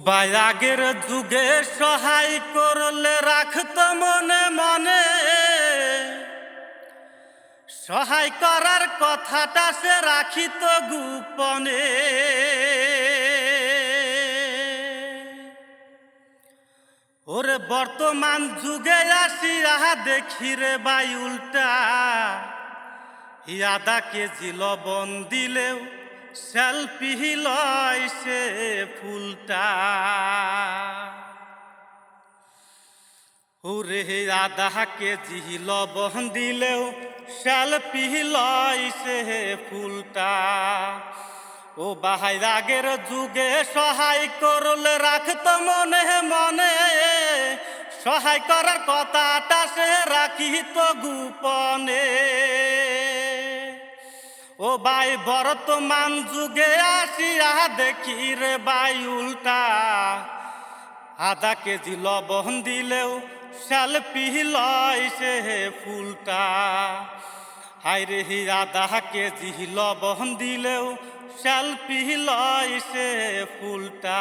আগের যুগে সহায় করলে রাখত মনে মনে। সহায় করার কথাটা সে রাখিত গোপনে। ওরে বর্তমান যুগে আসি, আহা দেখি রে বাই উল্টা। ইয়াদা কেজি লবণ দিলেও সেলফি লয় সে। ফুলটা। ওরে আধা কেজি লবণ দিলেও সেলফি লয় সে ফুলটা। ও বাহাই আগের যুগে সহায় করলে রাখত মনে মনে। সহায় করার কথাটা সে রাখিত গোপনে। ও ভাই, বর্তমান যুগে আসিয়া দেখি রে ভাই উল্টা। আধা কেজি লবণ দিলেও সেলফি লয় সে ফুলটা। হাই রে হি, আধা কেজি লবণ দিলেও সেলফি লয় সে ফুলটা।